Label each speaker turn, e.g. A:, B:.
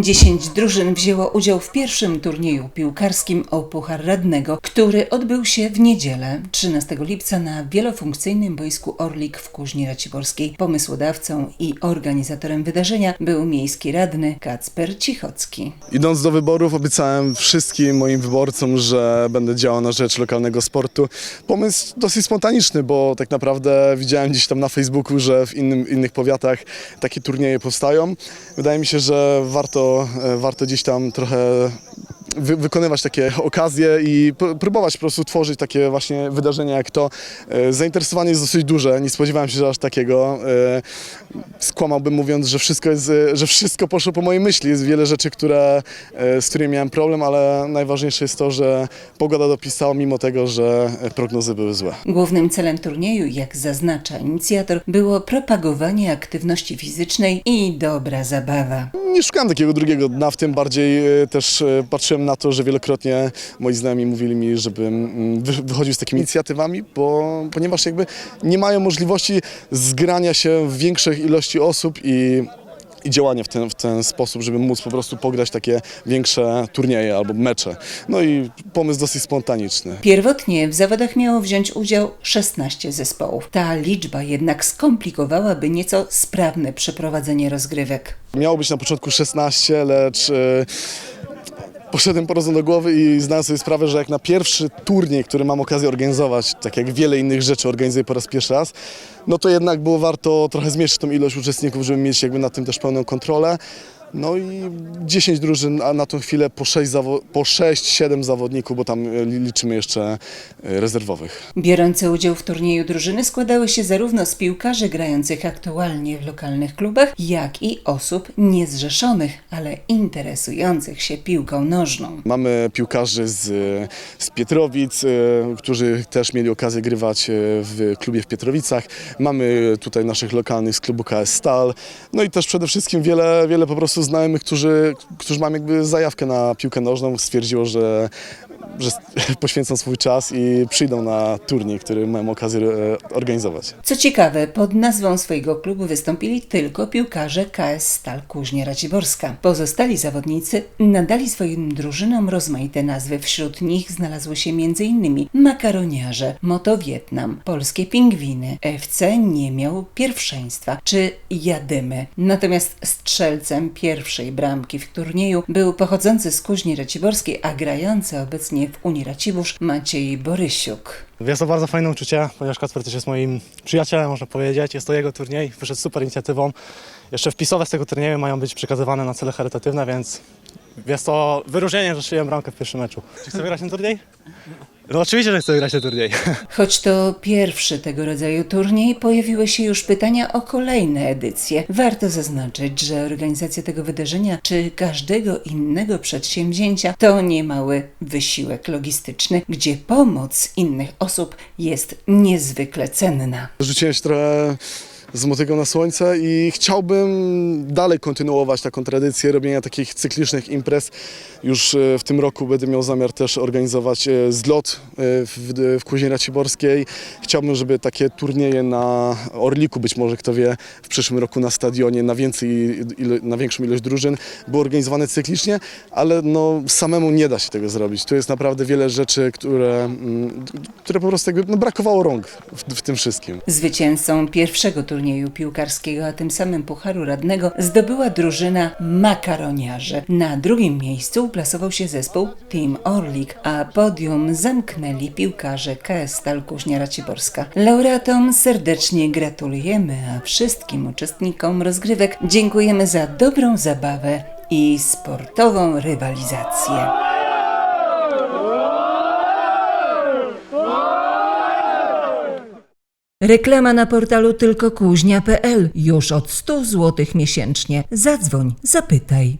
A: Dziesięć drużyn wzięło udział w pierwszym turnieju piłkarskim o Puchar Radnego, który odbył się w niedzielę 13 lipca na wielofunkcyjnym boisku Orlik w Kuźni Raciborskiej. Pomysłodawcą i organizatorem wydarzenia był miejski radny Kacper Cichocki.
B: Idąc do wyborów obiecałem wszystkim moim wyborcom, że będę działał na rzecz lokalnego sportu. Pomysł dosyć spontaniczny, bo tak naprawdę widziałem gdzieś tam na Facebooku, że w innym, innych powiatach takie turnieje powstają. Wydaje mi się, że warto, e, warto gdzieś tam trochę wy, wykonywać takie okazje i p- próbować po prostu tworzyć takie właśnie wydarzenia jak to. E, Zainteresowanie jest dosyć duże, nie spodziewałem się, że aż takiego. E, Skłamałbym mówiąc, że wszystko, jest, e, że wszystko poszło po mojej myśli. Jest wiele rzeczy, które, z którymi miałem problem, ale najważniejsze jest to, że pogoda dopisała mimo tego, że prognozy były złe.
A: Głównym celem turnieju, jak zaznacza inicjator, było propagowanie aktywności fizycznej i dobra zabawa.
B: Nie szukałem takiego drugiego dna, w tym bardziej też e, patrzyłem na to, że wielokrotnie moi znajomi mówili mi, żebym mm, wy- wychodził z takimi inicjatywami, bo, ponieważ jakby nie mają możliwości zgrania się w większej ilości osób i, i działania w ten, w ten sposób, żeby móc po prostu pograć takie większe turnieje albo mecze. No i pomysł dosyć spontaniczny.
A: Pierwotnie w zawodach miało wziąć udział 16 zespołów. Ta liczba jednak skomplikowałaby nieco sprawne przeprowadzenie rozgrywek.
B: Miało być na początku 16, lecz e, poszedłem po rozum do głowy i zdałem sobie sprawę, że jak na pierwszy turniej, który mam okazję organizować, tak jak wiele innych rzeczy organizuję po raz pierwszy raz, no to jednak było warto trochę zmniejszyć tą ilość uczestników, żeby mieć jakby nad tym też pełną kontrolę. No i 10 drużyn, a na tą chwilę po 6, zawo- po 6-7 zawodników, bo tam e, li- liczymy jeszcze e, rezerwowych.
A: Biorące udział w turnieju drużyny składały się zarówno z piłkarzy grających aktualnie w lokalnych klubach, jak i osób niezrzeszonych, ale interesujących się piłką nożną.
B: Mamy piłkarzy z, z Pietrowic, e, którzy też mieli okazję grywać e, w klubie w Pietrowicach. Mamy tutaj naszych lokalnych z klubu KS Stal. No i też przede wszystkim wiele, wiele po prostu znajomych, którzy, którzy mają jakby zajawkę na piłkę nożną, stwierdziło, że, że poświęcą swój czas i przyjdą na turniej, który mają okazję e, organizować.
A: Co ciekawe, pod nazwą swojego klubu wystąpili tylko piłkarze KS Stal Kuźnia Raciborska. Pozostali zawodnicy nadali swoim drużynom rozmaite nazwy. Wśród nich znalazły się m.in. makaroniarze, Moto Wietnam, Polskie Pingwiny, FC nie miał pierwszeństwa czy Jadymy. Natomiast strzelcem pierwszej bramki w turnieju był pochodzący z Kuźni Raciborskiej, a grający obecnie w Unii Racibórz Maciej Borysiuk.
C: Jest to bardzo fajne uczucie, ponieważ Kacper też jest moim przyjacielem, można powiedzieć. Jest to jego turniej, wyszedł super inicjatywą. Jeszcze wpisowe z tego turnieju mają być przekazywane na cele charytatywne, więc jest to wyróżnienie, że szyję bramkę w pierwszym meczu. Czy chcę wygrać ten turniej? No oczywiście, że chcę wygrać ten turniej.
A: Choć to pierwszy tego rodzaju turniej, pojawiły się już pytania o kolejne edycje. Warto zaznaczyć, że organizacja tego wydarzenia czy każdego innego przedsięwzięcia to niemały wysiłek logistyczny, gdzie pomoc innych osób jest niezwykle cenna.
B: Rzuciłem się trochę z motyką na słońce i chciałbym dalej kontynuować taką tradycję robienia takich cyklicznych imprez. Już e, w tym roku będę miał zamiar też organizować e, zlot e, w, w Kuźni Raciborskiej. Chciałbym, żeby takie turnieje na Orliku, być może kto wie, w przyszłym roku na stadionie, na, więcej, na większą ilość drużyn, były organizowane cyklicznie, ale no, samemu nie da się tego zrobić. Tu jest naprawdę wiele rzeczy, które, mm, które po prostu jakby, no, brakowało rąk w, w tym wszystkim.
A: Zwycięzcą pierwszego turnieju piłkarskiego, a tym samym Pucharu Radnego zdobyła drużyna Makaroniarzy. Na drugim miejscu uplasował się zespół Team Orlik, a podium zamknęli piłkarze KS Stal Kuźnia Raciborska. Laureatom serdecznie gratulujemy, a wszystkim uczestnikom rozgrywek dziękujemy za dobrą zabawę i sportową rywalizację. Reklama na portalu tylkokuźnia.pl już od 100 zł miesięcznie. Zadzwoń, zapytaj.